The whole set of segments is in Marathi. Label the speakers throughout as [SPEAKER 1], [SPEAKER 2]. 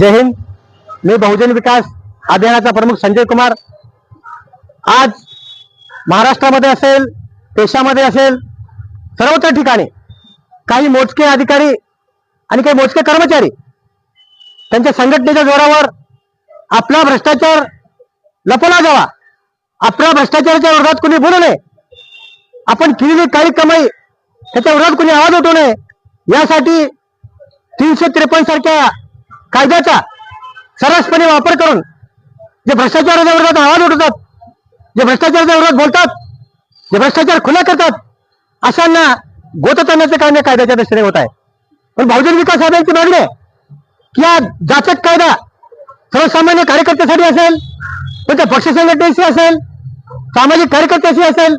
[SPEAKER 1] जय हिंद. मी बहुजन विकास अभियानाचा प्रमुख संजय कुमार. आज महाराष्ट्रामध्ये असेल देशामध्ये असेल सर्वत्र ठिकाणी काही मोजके अधिकारी आणि काही मोजके कर्मचारी त्यांच्या संघटनेच्या जोरावर आपला भ्रष्टाचार लपवला जावा. आपल्या भ्रष्टाचाराच्या विरोधात कुणी बोलू नये. आपण केलेली काही कमाई त्याच्या विरोधात कुणी आवाज उठवू नये. यासाठी तीनशे त्रेपन्न सारख्या कायद्याचा सरसपणे वापर करून जे भ्रष्टाचाराच्या विरोधात आवाज उठवतात जे भ्रष्टाचाराच्या विरोधात बोलतात जे भ्रष्टाचार खुला करतात अशांना गोतत आणण्याचे काम या कायद्याच्या दृष्टीने होत आहे. पण बहुजन विकास आघाडीची मागणी आहे की हा जाचक कायदा सर्वसामान्य कार्यकर्त्यासाठी असेल पण त्या पक्ष संघटनेशी असेल सामाजिक कार्यकर्त्याशी असेल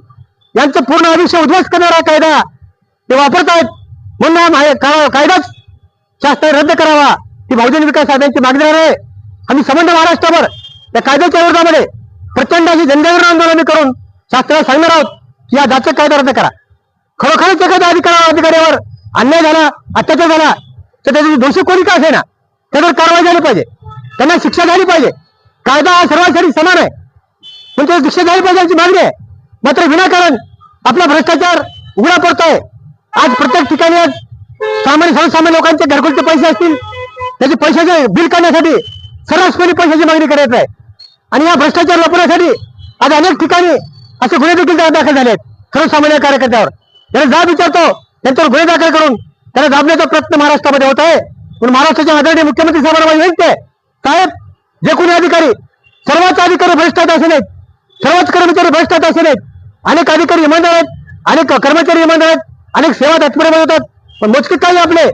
[SPEAKER 1] यांचं पूर्ण आयुष्य उद्ध्वस्त करणारा कायदा ते वापरतायत. म्हणून हा कायदाच शास्त्र रद्द करावा. ती बहुजन विकास आघाडीची मागणी आहे. आम्ही संबंध महाराष्ट्रावर या कायद्याच्या विरोधामध्ये प्रचंड अशी जनजागरण आंदोलन करून शासनाला सांगणार आहोत की या जाचक कायदा रद्द करा. खरोखरच एखाद्या अधिकारा अधिकाऱ्यावर अन्याय झाला अत्याचार झाला तर त्याची दोषी कोणी का असेना? त्यावर कारवाई झाली पाहिजे. त्यांना शिक्षा झाली पाहिजे. कायदा हा सर्वांसाठी समान आहे. पण त्याला शिक्षा झाली पाहिजे याची मागणी आहे. मात्र विनाकारण आपला भ्रष्टाचार उघडा पडतोय. आज प्रत्येक ठिकाणी आज सामान्य सर्वसामान्य लोकांचे घरकुलचे पैसे असतील. त्याचे पैशाचे बिल करण्यासाठी सर्रासपणे पैशाची मागणी करत आहे. आणि या भ्रष्टाचार लपवण्यासाठी आज अनेक ठिकाणी असे गुन्हे देखील दाखल झाले आहेत सर्वसामान्य कार्यकर्त्यावर. त्याला जाब विचारतो त्यांच्यावर गुन्हे दाखल करून त्याला दाबण्याचा प्रयत्न महाराष्ट्रामध्ये होत आहे. पण महाराष्ट्राचे आदरणीय मुख्यमंत्री साहेबांना माझी ते आहे. साहेब जे कोणी अधिकारी सर्वच अधिकारी भ्रष्टात असे नाहीत. सर्वच कर्मचारी भ्रष्टात असे नाहीत. अनेक अधिकारी इमानदार आहेत अनेक कर्मचारी इमानदार आहेत अनेक सेवा तत्परमध्ये होतात. पण मोजके काही आपले.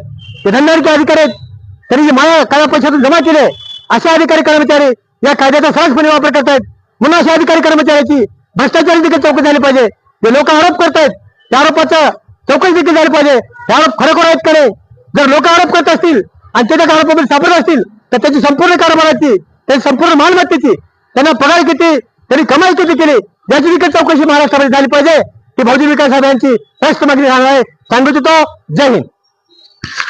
[SPEAKER 1] ते धंदारीचे अधिकारी आहेत. त्यांनी जे माया काळ्या पैशातून जमा केले. असे अधिकारी कर्मचारी या कायद्याचा सहजपणे वापर करतायत. म्हणून अशा अधिकारी कर्मचाऱ्याची भ्रष्टाचारी देखील चौकशी झाली पाहिजे. जे लोक आरोप करतायत त्या आरोपाचा चौकशी देखील झाली पाहिजे. हे आरोप खरोखर आहेत का जर लोक आरोप करत असतील आणि त्याच्या त्या आरोपामध्ये सापडत असतील तर त्याची संपूर्ण कारभाराची त्याची संपूर्ण मालमत्तेची त्यांना पगार किती त्यांनी कमाई किती केली याची देखील चौकशी महाराष्ट्रामध्ये झाली पाहिजे. ही बहुजन विकास अभियानची राष्ट्र मागणी आहे. सांगू होतो जय हिंद.